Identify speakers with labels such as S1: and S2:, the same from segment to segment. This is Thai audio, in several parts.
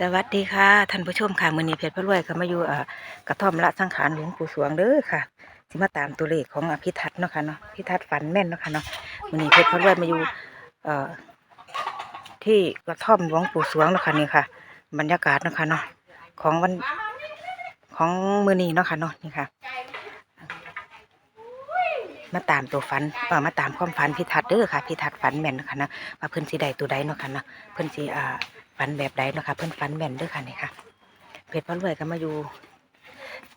S1: สวัสดีค่ะท่านผู้ชมค่ะมือนีเพชรพระรวยก็มาอยู่อ่อกระท่อมละสังขารหลวงปู่สวงเด้อค่ะสิมาตามตัวเลขของอภิทัศน์เนาะค่ะเนาะพิทัศน์ฝันแม่นเนาะค่ะเนาะมือนีเพชรพระรวยมาอยู่เอ่อที่กระท่อมหลวงปู่สวงเนาะค่ะนี่ค่ะ บรรยากาศเนาะค่ะเนาะของวันของมือนีเนาะค่ะเนาะนี่ค่ะ มาตามตัวฝันเออมาตามความฝันพิทัศน์เด้อค่ะพิทัศน์ฝันแม่นเนาะค่ะเนาะว่าเพิ่นสิได้ตัวใดเนาะค่ะเนาะเพิ่นสิอ่า ฝันแบบใดเนาะค่ะเพิ่อนฝันแม่นด้อค่ะนี่ค่ะ เพชรพระรวยก็มาอยู่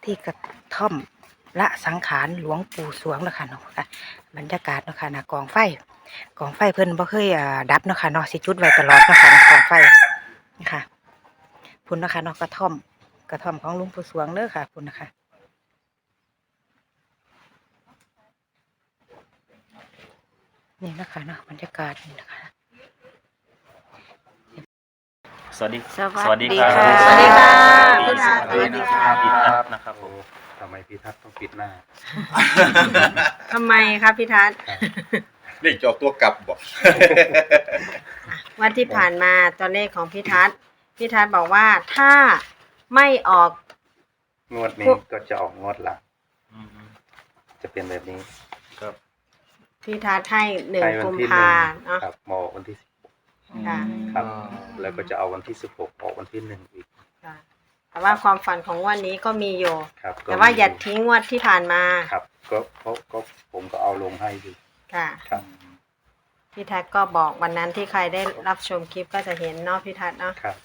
S1: ที่กระท่อมละสังขารหลวงปู่สวงเนาะคะเนาะค่ะบรรยากาศเนาะค่ะนะกองไฟกองไฟเพิ่นบ่เคยดับเนาะค่ะเนาะสิจุดไว้ตลอดเนาะค่ะกองไฟนี่ค่ะพุ่นเนาะคะเนาะกระท่อม กระท่อมของหลวงปู่สวงเด้อค่ะพุ่นนะคะนี่นะคะเนาะบรรยากาศนี่นะคะ
S2: สวัสดี
S1: สวัสดี
S2: ครับ
S1: ค่ะ
S2: สวัสดีค่ะ
S1: สวัสดีค่ะ
S2: สวัสดีค่ะพี่ทัศน์นะครับผม
S3: ทำไมพี่ทัศน์ต้องปิดหน้า
S4: ทำไมครับพี่ทัศน์
S5: เรียกจอกตัวกลับบอก
S4: วันที่ผ่านมาตัวเลขของพี่ทัศน์พี่ทัศน์บอกว่าถ้าไม่ออก
S3: งวดนี้ก็จะออกงวดหลัง
S2: อืม
S3: จะเป็นแบบนี้
S2: ครับ
S4: พี่ทัศน์ให้หนึ่ง
S3: ให้วั
S4: กุม
S3: ที่ห
S4: ภา
S3: นึ่ง
S4: เนาะ
S3: ครับมออกวันที่สิบ
S4: ค่ะ
S3: ครับ แล้วก็จะเอาวันที่สิบหกออกวันที่หนึ่งอีก
S4: ค่ะแต่ว่าความฝันของงวันนี้ก็มีอยู่
S3: ครับก็
S4: แต่ว่าอย่าทิ้งงวดที่ผ่านมา
S3: ครับ ก็ก็ก็ผมก็เอาลงให้อยู่
S4: ค่ะ
S3: ครับ
S4: พี่ทัศน์ก็บอกวันนั้นที่ใครได้รับชมคลิปก็จะเห็นเนาะพี่ทัศน์เนาะ
S3: ครับ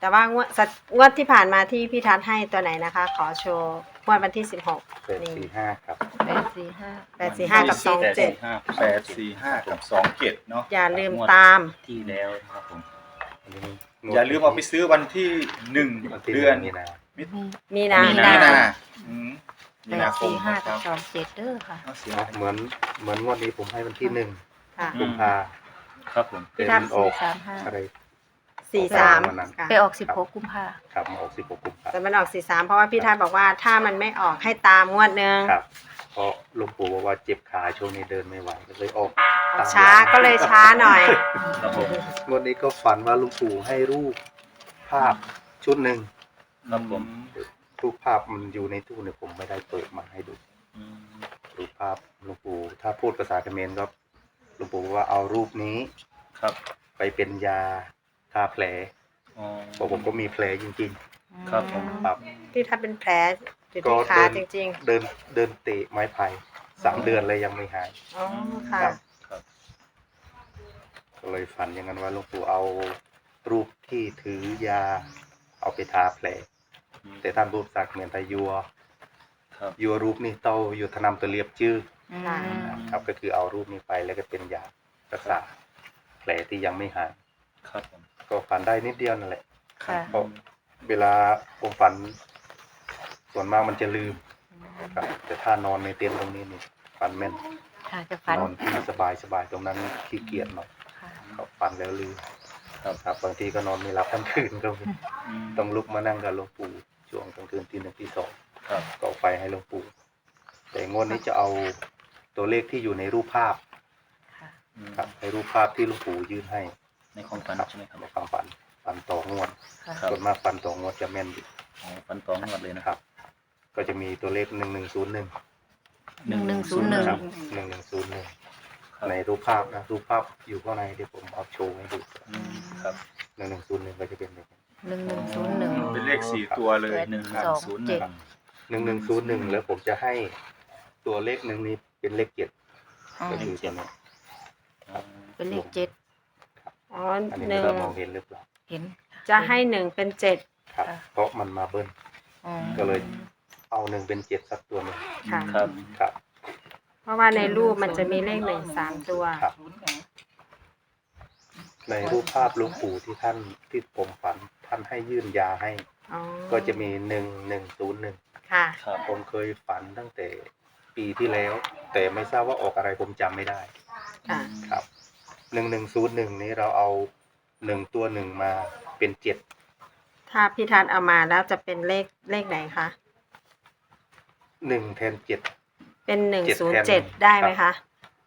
S4: แต่ว่างวดสัตงวดที่ผ่านมาที่พี่ทัศน์ให้ตัวไหนนะคะ ขอโชว์ง วดวันที่สิบหก
S3: แปดสี่ห้าครับ
S1: แปดสี่ห้า
S4: แปดสี่ห้ากับสองเจ็ด
S5: แปดสี่ห้ากับสองเจ็ดเนาะ
S4: อย่าลืมตาม
S2: ที่แล้วครับผม
S3: อันนี้งวด
S5: อย่าลืมเอาไปซื้อวันที่หนึ่ง
S3: วันที่
S5: เดือน
S3: มีนา
S4: มีนา
S2: มี
S5: มี
S2: นา
S5: นาอืมมี
S1: แป
S5: นา
S1: ด
S5: คม
S1: สี่ห้า
S5: ค
S1: กั
S5: รั
S1: บบสองเจ็ดเด้อค่ะ
S5: เอาเสีย
S3: เหมือนเหมือนงวดนี้ผมให้วันที่หนึ่ง
S4: ค่ะ
S3: กุมภา
S2: ครับผม
S3: เป็น
S4: พี่ทัศน์
S3: ออก
S1: สามห้า
S3: อะไร
S4: สี่สาม
S3: วันนั้น
S4: ค่ะ
S1: ไปออกสิบหกกุมภา
S3: ครับมาออกสิบหกกุมภา
S4: แต่มันออกสี่สามเพราะว่าพี่ทัศน์บอกว่าถ้ามันไม่ออกให้ตามงวดหนึ่ง
S3: ครับเพราะหลุงปู่บอกว่าเจ็บขาช่วงนี้เดินไม่ไหวก็เลยออก
S4: ออกช้าก็เลยช้าหน่อย
S2: ครับผม
S3: งวดนี้ก็ฝันว่าหลุงปู่ให้รูปภาพชุดหนึ่ง
S2: ครับผม
S3: รูปภาพมันอยู่ในตู้เนี่ยผมไม่ได้เปิดมาให้ดู
S2: อืม
S3: รูปภาพหลวงปู่ถ้าพูดภาษาเขมรก็หลวงปู่บอกว่าเอารูปนี้
S2: ครับ
S3: ไปเป็นยา ทาแผล
S2: อ๋อ
S3: เพราะผมก็มีแผลจริง
S2: ครับผม
S3: ๆ ครับ
S4: พี่ทัศน์เป็นแผลอยู่
S3: ก็
S4: ที่ขา
S3: เดิน
S4: จริง
S3: เดินเดินเตะไม้ไผ่สามเดือนเลยยังไม่หาย
S4: ๆ อ๋อค่ะ
S3: ครับ
S2: ครับ
S3: ก็เลยฝันอย่างนั้นว่าหลวงปู่เอารูปที่ถือยา เอาไปทาแผล
S2: อืม
S3: แต่ท่านพูดภาษาเขมรไทยยัว
S2: ครับ
S3: ยัวรูปนี่เต้าอยู่ทนำตัวเลียบจื้อ
S4: ค่ะ
S3: ครับก็คือเอารูปนี้ไปแล้วก็เป็นยารักษาแผลที่ยังไม่หาย
S2: ครับผม
S3: ก็ฝันได้นิดเดียวนั่นแหละ
S1: ค่ะ
S3: เพราะเวลาผมฝัน ส่วนมากมันจะลืมครับ แต่ถ้านอนในเตียงตรงนี้นี่ฝันแม่น
S1: ค่ะจะฝัน
S3: นอนที่สบายสบายตรงนั้นขี้เกียจหน่อย
S1: ค่ะ
S3: ก็ฝันแล้วลืม
S2: ครับ
S3: ครับบางทีก็นอนไม่หลับทั้งคืนก็มี
S2: อืม
S3: ต้องลุกมานั่งกับหลวงปู่ช่วงกลางคืนตีหนึ่งตีสอง
S2: ครับ
S3: ก็เอาไปให้หลวงปู่แต่งวดนี้จะเอาตัวเลขที่อยู่ในรูปภาพ
S1: ค่ะ
S2: อืม
S3: ครับในรูปภาพที่หลวงปู่ยื่นให้
S2: ในความฝัน
S3: ครับ
S2: ใช่ไหมครับ
S3: ในความฝันฝันต่องวด
S1: ค่ะ
S2: ครับ
S3: ส่วนมากฝันต่องวดจะแม่นอยู่
S2: อ๋อฝันต่องวดเลยนะ
S3: ครับ ก็จะมีตัวเลขหนึ่งหนึ่งศูนย์หนึ่ง
S1: หนึ่งหนึ่งศูนย์หนึ่ง
S3: ครับหนึ่งหนึ่งศูนย์หนึ่ง
S2: ครับ
S3: ในรูปภาพนะรูปภาพอยู่ข้างในเดี๋ยวผมเอาโชว์ให้ดู
S2: อืมครับ
S3: หนึ่งหนึ่งศูนย์หนึ่งก็จะเป็นแบบนี้
S1: หนึ่งหนึ่งศูนย์หนึ่ง
S5: เป็นเลขสี่ตัวเลย
S2: หนึ่ง
S1: สอง
S2: ศูนย์ห
S1: เจ็
S2: นึ่
S1: ด
S2: ง
S3: หนึ่งหนึ่งศูนย์หนึ่งแล้วผมจะให้ตัวเลขหนึ่งนี้เป็นเลขเจ็ด
S1: อ๋อ
S3: ก็คือตัวนี้
S2: อ๋อ
S1: เป็นเลขเจ็ด
S4: อ๋อ
S3: อันนี้
S4: หนึ่ง
S3: เรามองเห็นหรือเปล่า
S1: เห็น
S4: จะให้หนึ่งเป็นเจ็ด
S3: ครับ เพราะมันมาเบิ้ล
S1: อ๋อ
S3: ก็เลย เอาหนึ่งเป็นเจ็ดสักตัวหนึ่ง
S4: ค่ะ
S2: ครับ
S3: ครับ
S4: เพราะว่าในรูปมันจะมีเลขหนึ่งสามตัว
S3: ครับ ในรูปภาพหลวงปู่ที่ท่านที่ผมฝันท่านให้ยื่นยาให้
S4: อ๋อ
S3: ก็จะมีหนึ่งหนึ่งศูนย์หนึ่ง
S4: ค่ะ
S2: ครับ
S3: ผมเคยฝันตั้งแต่ปีที่แล้ว แต่ไม่ทราบว่าออกอะไรผมจำไม่ได้
S4: ค่ะ
S3: ครับ หนึ่งหนึ่งศูนย์หนึ่งนี้เราเอาหนึ่งตัวหนึ่งมาเป็นเจ็ด
S4: ถ้าพี่ทัศน์เอามาแล้วจะเป็นเลขเลขไหนคะ
S3: หนึ่งแทนเจ็ด
S4: เป็นหนึ่ง
S3: เจ็ด
S4: ศูน
S3: แท
S4: ย์
S3: น
S4: เจ็ดได้ไหมคะ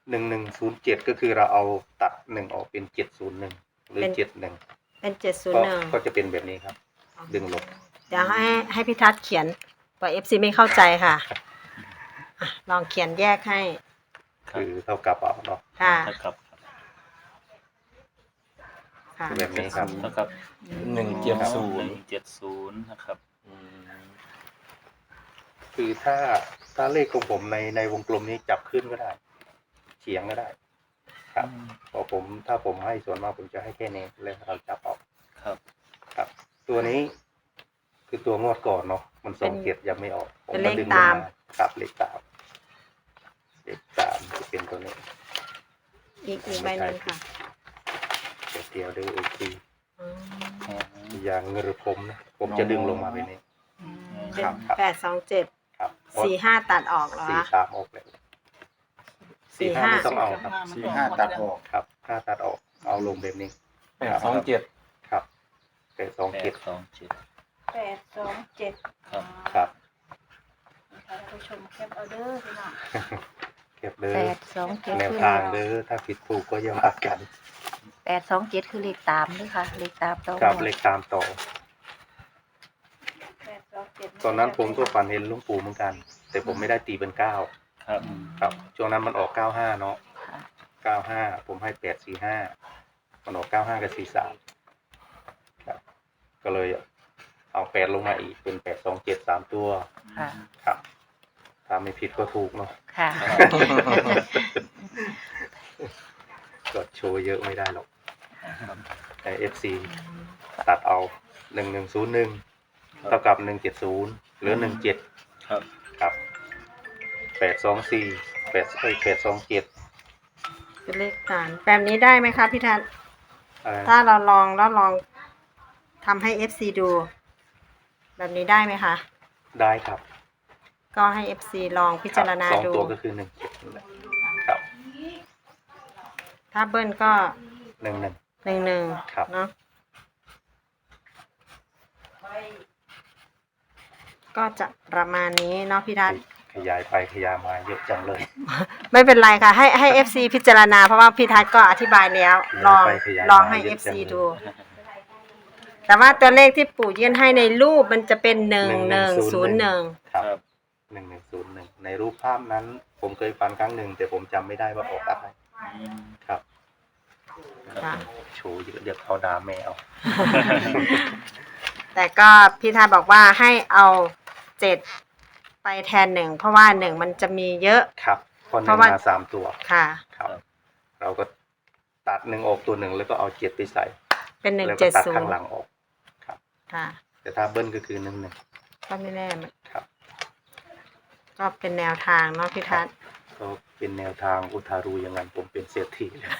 S3: หนึ่งหนึ่งศูนย์เจ็ดก็คือเราเอาตัดหนึ่งออกเป็นเจ็ดศูนย์หนึ่งหรือ
S4: เป็น
S3: เจ็ดหนึ่ง
S4: เป็นเจ็ดศูน
S3: ก็
S4: ย์หนึ่ง
S3: ก็จะเป็นแบบนี้ครับ ดึงลง
S4: เดี๋ยวให้ให้พี่ทัศน์เขียนว่าเอฟซีไม่เข้าใจค่ะอะ ลองเขียนแยกให้
S2: ครับ
S3: คือเท่ากับเอาเนาะ
S4: ค่ะ
S2: เท่ากับ
S4: ค่ะ
S3: แบบนี้ครับ
S2: เท่ากับ
S6: หนึ่งเจ็ดศู
S2: ห
S6: น
S2: นึ่
S6: ย์
S2: งเจ็ดศูนย์นะครับ
S3: คือถ้าถ้าเลขของผมในในวงกลมนี้จับขึ้นก็ได้เฉียงก็ได้ ครับเพอผมถ้าผมให้ส่วนมากผมจะให้แค่นี้แล้วเราจับออก
S2: ครับ
S3: ครับ ตัวนี้ คือตัวงวดก่อนเนาะมันสองเกียรยังไม่ออกผม
S4: เป็นเลข
S3: ดึง
S4: ตาม
S3: ครับเลขตามเลขตามจะเป็นตัวนี้
S4: อีกอีกใบหนึ่งค่ะ
S3: เดี๋ยวเดียวดูอีกที
S4: อืม
S2: อ๋อ
S3: อย่างเงือผมนะผมจะดึงลงมาแบบนี้
S4: เป็น
S3: ครับครับ
S4: แปดสองเจ็ด
S3: ครับ
S4: สี่ห้าตัดออกเหรอ
S3: สี่
S4: คะ
S3: สามออกเลย
S4: สี่
S3: สี่
S4: ห้า
S3: ห้าไม่ต้องเอาครับ
S5: สี่ห้าตัดออก
S3: ครับห้าตัดออกเอาลงแบบนี้
S6: แปดสองเจ็ด
S3: ครับแต่สอง
S2: แป
S3: เจ็ด
S2: ดสองเจ็ด
S7: แปดสองเจ็ด
S2: ครับ
S3: ครับ
S7: ท่านผู้ชมแคปเอาเด้อพี่น้อง
S3: เก็บเล
S1: แป
S3: ย
S1: ดสองเจ็ด
S3: แนว
S1: คือ
S3: ทางเด้อถ้าผิดถูกก็อย่าว่ากัน
S1: แปดสองเจ็ดคือเลขตามด้วยค่ะ เลขตามต่อ
S3: ครับเลขตามต่อ
S7: แปดสองเจ็ด
S3: ตอนนั้นผมก็ฝันเห็นหลุงปู่เหมือนกัน แต่ผมไม่ได้ตีเป็นเก้า
S2: ครับ
S3: ครับช่วงนั้นมันออกเก้าห้าเนาะ
S1: ค่ะ
S3: เก้าห้าผมให้แปดสี่ห้ามันออกเก้าห้ากับสี่สามครับ ก็เลยเอาแปดลงมาอีกเป็นแปดสองเจ็ดสามตัว
S1: ค่ะ
S3: ครับถ้าไม่ผิดก็ถูกเนาะ
S1: ค่ะ
S3: ก็โชว์เยอะไม่ได้หรอกแต่เอฟซีตัดเอาหนึ่งหนึ่งศูนย์หนึ่งเท่ากับหนึ่งเจ็ดศูนย์หรือหนึ่งเจ็ด
S2: ครับ
S3: ครับแปดสองสี่แปดเอ้ยแปดสองเจ็ด
S4: เป็นเลขฐานแบบนี้ได้ไหมคะพี่ทัศน์
S3: อะไร
S4: ถ้าเราลองแล้วลองทำให้เอฟซีดู แบบนี้ได้ไหมคะ
S3: ได้ครับ
S4: ก็ให้เอฟซีลองพิจารณา
S3: สอง
S4: ดู
S3: ตัวก็คือหนึ่งเจ็ดนั่นแหละครับ
S4: ถ้าเบิ้ลก็
S3: หนึ่งหนึ่ง
S4: หนึ่งหนึ่ง
S3: ครับ
S4: เนาะก็จะประมาณนี้เนาะพี่ทัศน์
S3: ขยายไปขยายมาเยอะจังเลย
S4: ไม่เป็นไรค่ะ ให้ให้เอฟซีพิจารณา เพราะว่าพี่ทัศน์ก็อธิบายแล้วลอง
S3: ขยายไปขยายมา
S4: ลองให้
S3: เย
S4: เอ
S3: อะ
S4: ฟ
S3: จั
S4: ซี
S3: งเลย
S4: ดู แต่ว่าตัวเลขที่ปู่ยื่นให้ในรูปมันจะเป็นหนึ่งหนึ่งศูนย์หนึ่ง
S3: ครับ
S2: ครับ
S3: หนึ่งหนึ่งศูนย์หนึ่งในรูปภาพนั้น ผมเคยฟันครั้งหนึ่งแต่ผมจำไม่ได้ว่าออกอะไร
S2: อืม
S3: ครับ
S4: ค่ะ
S3: โชว์เยอะเดี๋ยวเขาด่าแมว
S4: แต่ก็พี่ทาบอกว่าให้เอาเจ็ดไปแทนหนึ่งเพราะว่าหนึ่งมันจะมีเยอะ
S3: ครับเพราะห
S4: เพ
S3: นึ่
S4: ราะ
S3: ง
S4: ว่า
S3: มาสามตัว
S4: ค่ะ
S3: ครับ เราก็ตัดหนึ่งออกตัวหนึ่งแล้วก็เอาเจ็ดไปใส่
S4: เป็นหนึ่ง
S3: แล้วก็
S4: เจ็ด
S3: ตัด
S4: ศูน
S3: ข้าง
S4: ย์
S3: หลังออก
S4: ค่ะ
S3: แต่ถ้าเบิ้ลก็คือหนึ่งหนึ่ง
S4: ก็ไม่แน่มัน
S3: ครับ
S4: ก็เป็นแนวทางเนาะพี่ทัศน์
S3: ก็เป็นแนวทางอุทารูอย่างนั้นผมเป็นเศรษฐีแล้ว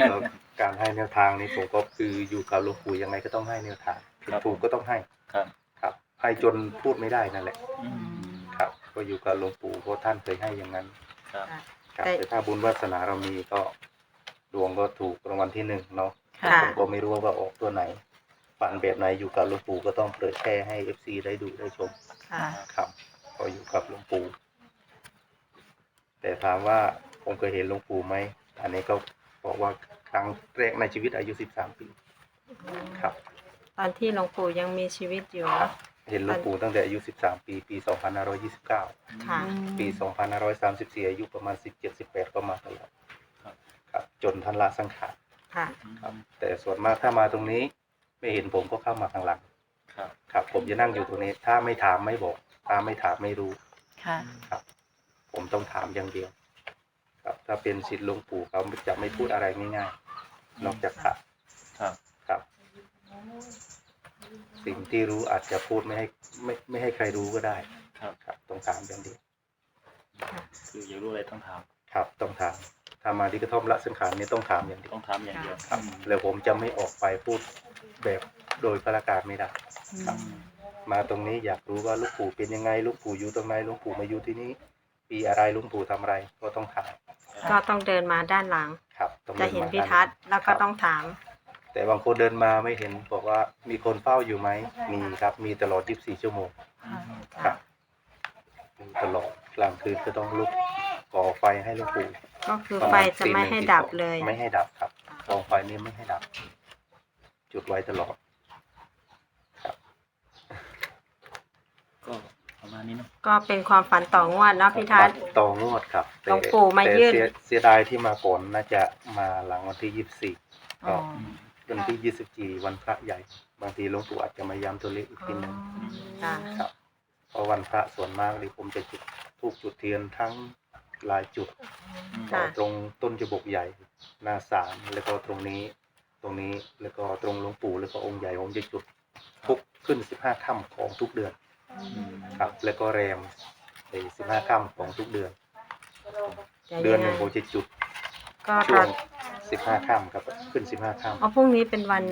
S3: แล้วการให้แนวทางนี้ผมก็คืออยู่กับหลวงปู่ยังไงก็ต้องให้แนวทางผิดถูกก็ต้องให้
S2: ครับ
S3: ครับ ให้จนพูดไม่ได้นั่นแหละ
S2: อืม
S3: ครับ ก็อยู่กับหลวงปู่เพราะท่านเคยให้อย่างนั้น
S2: ครับ
S3: ครับ
S4: แต่
S3: แต่ถ้าบุญวาสนาเรามีก็ดวงก็ถูกรางวัลที่หนึ่งเนาะ
S4: ค่ะ
S3: ผมก็ไม่รู้ว่าออกตัวไหนฝันแบบไหนอยู่กับหลวงปู่ก็ต้องเปิดแชร์ให้เอฟซีได้ดูได้ชม
S4: ค่ะ
S3: ครับก็อยู่กับหลวงปู่ แต่ถามว่าผมเคยเห็นหลวงปู่ไหม อันนี้ก็บอกว่าครั้งแรกในชีวิตอายุสิบสามปี ครับ
S4: ตอนที่หลวงปู่ยังมีชีวิตอยู่เนาะ
S3: เห็นหลวงปู่ตั้งแต่อายุสิบสามปี ปีสองพันห้าร้อยยี่สิบเก้า
S4: ค่ะ
S3: ปีสองพันห้าร้อยสามสิบสี่อายุประมาณสิบเจ็ดสิบแปดก็มาตลอด
S2: ครับ
S3: ครับ จนท่านละสังขาร
S4: ค่ะ
S3: ครับ แต่ส่วนมากถ้ามาตรงนี้ ไม่เห็นผมก็เข้ามาข้างหลัง
S2: ครับ
S3: ครับ ผมจะนั่งอยู่ตรงนี้ ถ้าไม่ถามไม่บอก ถ้าไม่ถามไม่รู้
S1: ค่ะ
S3: ครับ ผมต้องถามอย่างเดียว ครับ ถ้าเป็นศิษย์หลวงปู่เขาจะไม่พูดอะไรง่ายๆนอกจากถาม
S2: ครับ
S3: ครับ สิ่งที่รู้อาจจะพูดไม่ให้ไม่ไม่ให้ใครรู้ก็ได้
S2: ครับ
S3: ครับ ต้องถามอย่างเดียว
S2: คืออยากรู้อะไรต้องถาม
S3: ครับ ต้องถามถ้ามาที่กระท่อมละสังขารเนี่ยต้องถามอย่างเดียว
S2: ต้องถามอย่างเดียว
S3: ครับ แล้วผมจะไม่ออกไปพูดแบบโดยประการไม่ได้ครับ มาตรงนี้อยากรู้ว่าหลูกปู่เป็นยังไงหลูกปู่อยู่ตรงไหนหลูกปู่มาอยู่ที่นี้ ปีอะไรหลุงปู่ทำอะไรก็ต้องถาม
S4: ก็ต้องเดินมาด้านหลัง
S3: ครับต้อง
S4: จะ
S3: ดิ
S4: เห็น
S3: มา
S4: พี่
S3: ด้า
S4: ทัศน์แล้วก็
S3: ครับ
S4: ต้องถาม
S3: แต่บางคนเดินมาไม่เห็นบอกว่ามีคนเฝ้าอยู่ไหมมีครับ มีตลอด 24 ชั่วโมง ครับ มีตลอดกลางคืนก็ต้องลุกก่อไฟให้หลูกปู่
S4: ก็คือ
S3: ประ
S4: ไฟ
S3: มาณ
S4: จะ
S3: ตี
S4: ไม่
S3: นึ่ง
S4: ให้
S3: ตี
S4: ดับ
S3: สอง
S4: เลย
S3: ไม่ให้ดับครับกองไฟนี้ไม่ให้ดับ จุดไว้ตลอด
S2: ก็ ประมาณนี้เนาะ
S4: ก็เป็นความฝันต่องวดเนาะพี่ทัศน์
S3: ต่องวดครับแต่
S4: หลวงปู่มา
S3: แต่
S4: ยื่น
S3: เสีเสียดายที่มาก่อนน่าจะมาหลังวันที่ยี่สิบสี่
S4: อ๋อ
S3: วันที่ยี่สิบสี่วันพระใหญ่ บางทีหลวงปู่อาจจะมาย้ำตัวเลขอีกทีหนึ่ง
S4: ค่ะ
S3: ครับเพราะวันพระส่วนมากนี่ผมจะจุดทูกจุดเทียนทั้งหลายจุด
S4: ค่ะ
S3: ตรงต้นจบกใหญ่หน้าศาลแล้วก็ตรงนี้ ตรงนี้แล้วก็ตรงหลวงปู่แล้วก็องค์ใหญ่ผมจะจุดทุกขึ้นสิบห้าค่ำของทุกเดือน
S2: อืม
S3: ครับ แล้วก็แรมในสิบห้าค่ำของทุกเดือน
S4: จะ
S3: เดือน
S4: ยัง
S3: ห
S4: ไง
S3: นึ่งผมจะจุด
S4: ก็
S3: ช่
S4: ร
S3: ว
S4: อง
S3: สิบห้าค่ำครับ ขึ้นสิบห้าค่
S4: เอาพรุ่งนี้เป็นวัน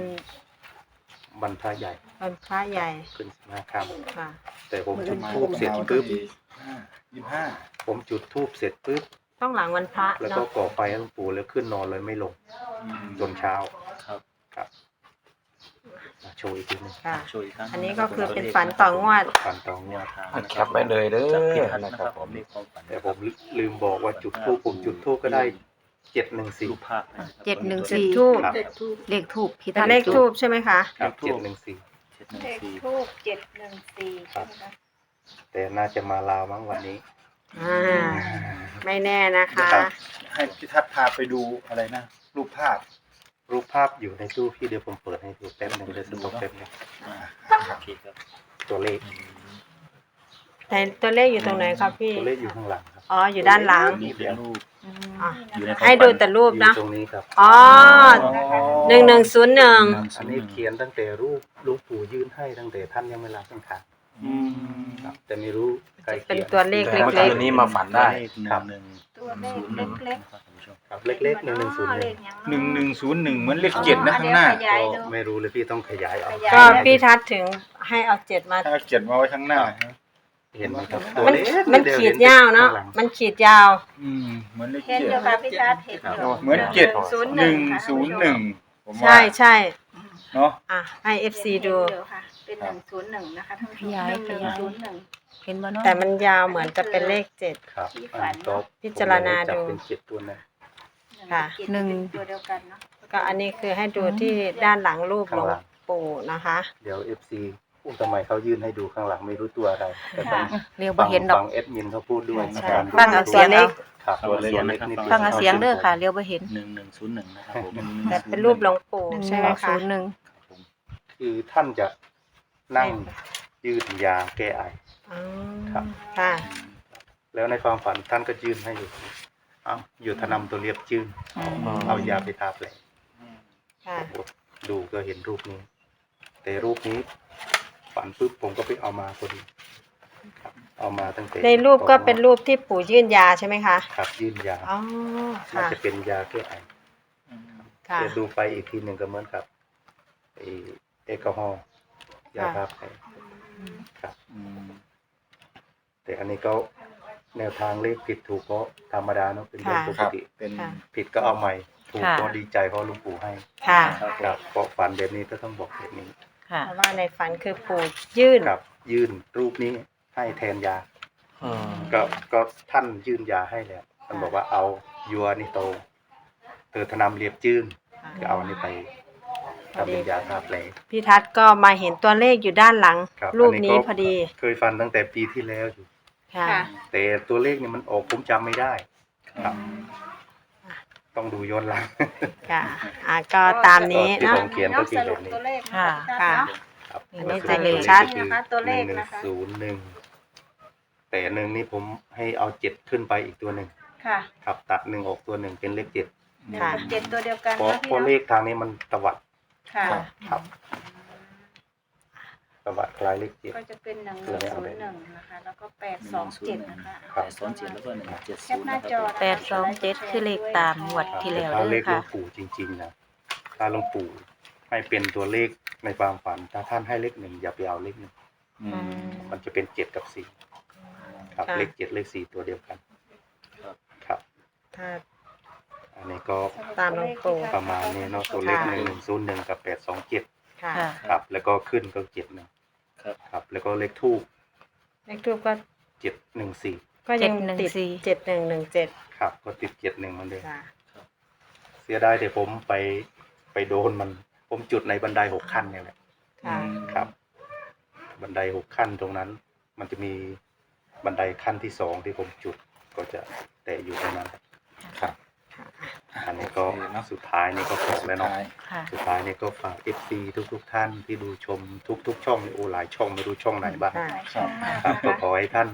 S4: ำ
S3: วันพระใหญ่
S4: วันพระใหญ่
S3: ขึ้นสิบห้าค่
S4: ค่ะำ
S3: แต่ผมจุดทูบเสร็จปุ๊บ
S5: ยี่สิบห้า
S3: ผมจุดทูบเสร็จปุ๊บ
S4: ต้องหลังวันพระ
S3: แล้วก็
S4: เนาะ
S3: ก่อไฟให้หลวงปู่แล้วขึ้นนอนเลยไม่ลง
S2: อืม
S3: จนเช้า
S2: ครับ
S3: ครับมาโช ว์อีกทีหนึง
S4: ค่ะ
S2: ช่วยอีกครั้ง
S4: อันนี้ก็คือเป็นฝันต่องวด
S3: ฟันตองวด
S6: แคปไว้เลยเด้
S2: จาก
S6: อ
S2: พี่ทัศน์
S6: นะ
S2: นะ
S6: ค
S2: ค
S6: รั
S2: รั
S6: บบผ
S2: ผมมมีความฝัน
S3: แต่ผมลืมบอกว่าจุดทูบผมจุดทูบก็ได้เจ็ดหนึ่งสี่
S2: รูปภาพนะครับ
S1: เจ็ดหนึ่งสี่
S4: ทูบ
S3: ครับ
S1: เลขทูบพี่
S4: เป็
S1: ทั
S4: น
S1: ศน์
S4: เลขทูบใช่ไหมคะ
S3: ครับเจ็ดหนึ่งสี่
S2: เจ็ดหนึ่ง
S7: เลข
S2: สี่
S7: ทูบเจ็ดหนึ่งสี่ใช่ไหมคะ
S3: แต่น่าจะมาลาวมั้งวันนี้
S4: อ่า ไม่แน่นะคะ
S3: ครับ
S5: ให้พี่ทัศน์พาไปดูอะไรนะ รูปภาพ
S3: รูปภาพอยู่ในตู้พี่เดี๋ยวผมเปิดให้ดูแป๊บหนึ่งเดี๋ยวสต็อกแป๊บหนึง
S2: อ่าโอเคครับ
S3: ตัวเลข
S2: อืม
S4: แต่ตัวเลขอยู่ตรงไหนครับพี่
S3: ตัวเลขอยู่ข้างหลังครับ
S4: อ๋อ อยู่ด้านหลัง
S2: นี่เป็นรูป
S4: อะ
S2: อยู่ในความ
S4: ให้ดูแต่รูป
S3: อยู่
S4: นะ
S3: ตรงนี้ครับ
S4: อ๋อหนึ่งหนึ่งศูนย์หนึ่ง
S3: อันนี้เขียนตั้งแต่รูปหลูกปู่ยื่นให้ตั้งแต่ท่านยังไม่ลาสังขาร
S2: อืม
S3: ครับ แต่ไม่รู้ใคร
S4: เป็น
S3: เขียน
S4: ตัวเลข
S6: แต่
S4: เล็
S6: เมื่อกคืนนี้มาฝันได้
S2: เลขหนึ่
S3: ครับ
S2: งหนึ่ง
S7: ตัวเลข
S2: ศูนย์หนึ่ง
S7: เล็ก
S2: นะครับท่านผู้ชม
S3: ครับเล็กๆหนึ่งหนึ่งศูนย์หนึ่ง
S5: หนึ่งหนึ่งศูนย์หนึ่งเหมือนเลขเจ็ดนะข้างหน้า
S7: ขยายดู
S3: ไม่รู้เลยพี่ต้องขยายเอา
S7: ขยาย
S4: ก็พี่ทัศน์ถึงให้เอาเจ็ดมา
S5: ถ้าเจ็ดมาไว้ข้างหน้า
S3: เห็นไหมครับ
S4: มัน
S3: ตัวเล็ก
S4: มัน
S3: เยว
S4: ขีด
S3: ห็
S4: ยาวเนาะ
S3: ข้งหลัง
S4: มันขีดยาว
S5: อืมเหมือนเลข
S7: เห็น
S5: เจ็ด
S7: อยู่ค่ะพี่ทัศน์เห็นอยู่
S5: เหมือนเจ็ด
S7: ศูนย์
S5: ห
S7: หนึ่
S5: นึ่
S7: ง
S5: ง
S7: ค่ะ
S5: ศูนย์หนึ่งผมว่า
S4: ใช่ใช่
S5: เนาะ
S4: อะ ให้เอฟซีดู
S7: เดี๋ยวค่ะเป็นหนึ่งศูนย์หนึ่งนะคะท่านผู้ชม
S1: ขยาย
S7: หนึ่ง
S1: ขยาย
S7: ศูนย์หนึ่ง
S1: เห็นบ่เนาะ
S4: แต่มันยาวเหมือนจะเป็นเลขเจ็ด
S3: ครับ
S7: ที่
S3: อั
S7: ฝั
S3: น
S7: น
S3: ก็
S4: พิจารณาดู
S3: ผมเลยจับเป็นเจ็ดตัวนะ
S4: ค่ะ
S1: หนึ่ง
S7: ตัวเดียวกันเนาะ
S4: ก็อันนี้คือให้ดูที่ด้านหลังรูปหลวงปู่นะคะ
S3: เดี๋ยวเอฟซีพูดทำไมเขายื่นให้ดูข้างหลังไม่รู้ตัวอะไรแต่ฟัง
S1: เรียวบ่เห็นดอก
S3: ฟังเอดมินเขาพูดด้วย
S4: ใช่
S3: นะครับ
S1: ฟังเอาเสียงเอา
S3: ครับตัวเล็กนิดนึง
S1: ฟังเอาเสียงเด้อค่ะ เรียวบ่เห็น
S2: หนึ่งหนึ่งศูนย์หนึ่งนะครับผม
S4: แต่เป็นรูปหลวงปู่
S1: หนึ่ง
S4: ใช่ไหมคะ
S1: ศูนย์หนึ่ง
S2: ครับผม
S3: คือท่านจะนั่งยืดยาแก้ไอ
S4: อ๋อ
S3: ครับ
S4: ค่ะ
S3: แล้วในความฝันท่านก็ยื่นให้อยู่ เอาอยู่ทนำตัวเรียบจื้น
S1: อืม
S3: เอายาไปทาแผล
S4: ค่ะ
S3: ดูก็เห็นรูปนี้ แต่รูปนี้ฝันปุ๊บผมก็ไปเอามาพอดีครับเอามาตั้งแต่
S4: ในรูปก็เป็นรูปที่ปู่ยื่นยาใช่ไหมคะ
S3: ครับยื่นยา
S4: อ๋อ
S3: น่า
S4: ค่ะ
S3: จะเป็นยาแก้ไอ
S4: ค่ะ
S3: เดี๋ยวดูไปอีกทีหนึ่งก็เหมือนกับไอ้แอลกอฮอล์ยาทาแผลครับ
S2: อืม
S3: แต่อันนี้ก็ แนวทางเลขผิดถูกก็ธรรมดาเนาะเป็นเรื่องป
S5: ค
S3: ก
S5: รับ
S3: ติ
S5: เป็น
S4: ค่ะ
S3: ผิดก็เอาใหม่ ถูก
S1: ค่ะ
S3: ก็ดีใจเพราะหลุงปู่ให้
S4: ค่ะ
S2: ครับผ
S3: ครั
S2: ม
S3: บเพราะฝันแบบนี้ก็ต้องบอกแบบนี้
S1: ค่ะ
S4: เพราะว่าในฝันคือปู่ยื่น
S3: ครับยื่นรูปนี้ให้แทนยา
S6: อืม
S3: ก็ก็ท่านยื่นยาให้แล้วท่านบอกว่าเอายัวนี่โตเธอทนำเรียบจื้นก็เอาอันนี้ไปทำเป็นยาทาแผล
S4: พี่ทัศน์ก็มาเห็นตัวเลขอยู่ด้านหลัง
S3: ครับ
S4: รูป
S3: อั
S4: นี้
S3: ก็
S4: พอดี
S3: เคยฟันตั้งแต่ปีที่แล้วอยู่
S4: ค่ะ
S7: ค่ะ
S3: แต่ตัวเลขนี่มันออกผมจำไม่ได้ ครับ ต้องดูย้อนหลัง
S4: ค่ะอะก็ตามนี้
S3: ที่
S4: เนาะ
S3: ผมเขียนก็คือแบบนี้
S7: ตัวเลข
S1: ค่ะ
S4: ค่ะ
S3: ครับ
S1: อันนี้
S3: ก็
S1: จะ
S3: คือ
S1: เห็นชัด
S7: นะคะตัวเลขนะคะ
S3: หงหงศูนย์หนึ่งแต่หนึ่งนี่ผมให้เอาเจ็ดขึ้นไปอีกตัวหนึ่ง
S7: ค่ะ
S3: ครับตัดหนึ่งออกตัวหนึ่งเป็นเลขเจ็ด
S4: ค่ะ
S7: เจ็ดตัวเดียวกัน
S3: เพราะ
S7: นะ
S3: เพ
S7: พี่
S3: ราะเล
S7: เนาะ
S3: ขทางนี้มันตวัด
S7: ค่ะ
S3: ครับ ตวัดคล้ายเลขเจ็ด
S7: ก็จะเป็นหนึ่งหนึ่งศูนย์หนึ่งนะคะ แล้วก็แปดสองเจ็ดนะคะ
S3: ครับ
S2: แปดสองเจ็ดแล้วก็หนึ่งเจ็ด
S7: แค
S2: ศู
S7: ป
S2: นย์
S7: หน้า
S2: นะค
S7: จ
S2: รั
S7: อบ
S2: ผม
S1: แปดสองเจ็ดคือเลขตามงวดที่ แล้ว
S3: ถ้าเล
S1: เด้
S3: ข
S1: อ
S3: หลว
S1: ค่ะ
S3: งปู่จริงๆนะถ้าหลวงปู่ให้เป็นตัวเลขในความฝัน ถ้าท่านให้เลขหนึ่งอย่าไปเอาเลขหนึ่ง
S2: อืม
S3: มันจะเป็นเจ็ดกับสี่ครับ
S4: ค่ะ
S3: เลขเจ็ดเลขสี่ตัวเดียวกัน
S2: ครับ
S3: ครับ
S4: ถ้า
S3: อันนี้ก็
S4: ตามหลวงปู่
S3: ประมาณนี้เนาะตัวเลข
S4: ค่ะ
S3: หนึ่งหนึ่งศูนย์หนึ่งกับแปดสองเจ็ด
S4: ค่ะ
S1: ค่ะ
S3: ครับ แล้วก็ขึ้นก็เจ็ดหนึ่ง
S2: ครับ
S3: ครับ แล้วก็เลขทูบ
S4: เลขทูปก็
S3: เจ็ดหนึ่งสี่
S4: ก็ยังติด
S1: 714
S4: เจ็ดหนึ่งหนึ่งเจ็ด
S3: ครับ ก็ติดเจ็ดหนึ่งเหมันเดิม
S4: ค่ะ
S3: เสียดายแต่ผมไปไปโดนมัน ผมจุดในบันไดหกขั้นเนี่ยแหละ
S4: ค่ะ
S3: ครับ บันไดหกขั้นตรงนั้น มันจะมีบันไดขั้นที่สองที่ผมจุดก็จะแตะอยู่ตรงนั้นครับ อันนี้ก็
S5: โอเคเนอะ
S3: สุดท้ายนี่ก็ขอแล้วเนาะ
S1: ค่ะ
S3: สุดท้ายนี่ก็ฝากเอฟซีทุกๆ ท่านที่ดูชมทุก ๆ ช่องโอ้หลายช่องไม่รู้ช่องไหนบ้าง
S4: ค่ะ
S5: ครับ
S3: ครับก็ขอให้ท่าน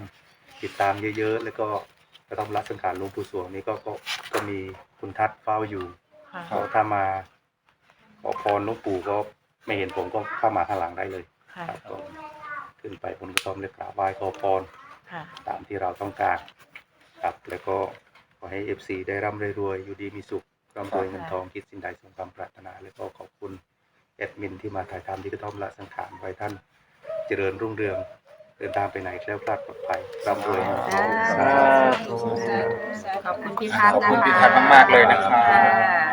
S3: ติดตามเยอะๆ แล้วก็กระทำรักสังขารหลวงปู่สวงนี่ก็ก็ก็มีคุณทัศน์เฝ้าอยู่
S1: ค่ะ
S5: ครับ
S3: ก็ถ้ามาขอพรหลวงปู่ก็ไม่เห็นผมก็เข้ามาข้างหลังได้เลย
S1: ค่ะ
S3: ครับก็ขึ้นไปบนกระท่อมเลยกราบไหว้ขอพร
S1: ค่ะ
S3: ตามที่เราต้องการครับแล้วก็ ขอให้เอฟซีได้ร่ำรวยๆอยู่ดีมีสุขร่ำรวยเงินทองคิดสิ่งใดสมความปรารถนา แล้วก็ขอบคุณแอดมินที่มาถ่ายทำที่กระท่อมละสังขารไว้ท่านเจริญรุ่งเรืองเดินทางไปไหนแคล้วคลาดปลอดภัยร่ำรวยเงินทอง
S4: สาธุ
S3: สาธุ
S4: ขอบคุณพี่ทัศน์
S5: ขอบ
S4: นะคะ
S5: คุณพี่ทัศน์มากๆเลยนะครับ
S1: ค่ะ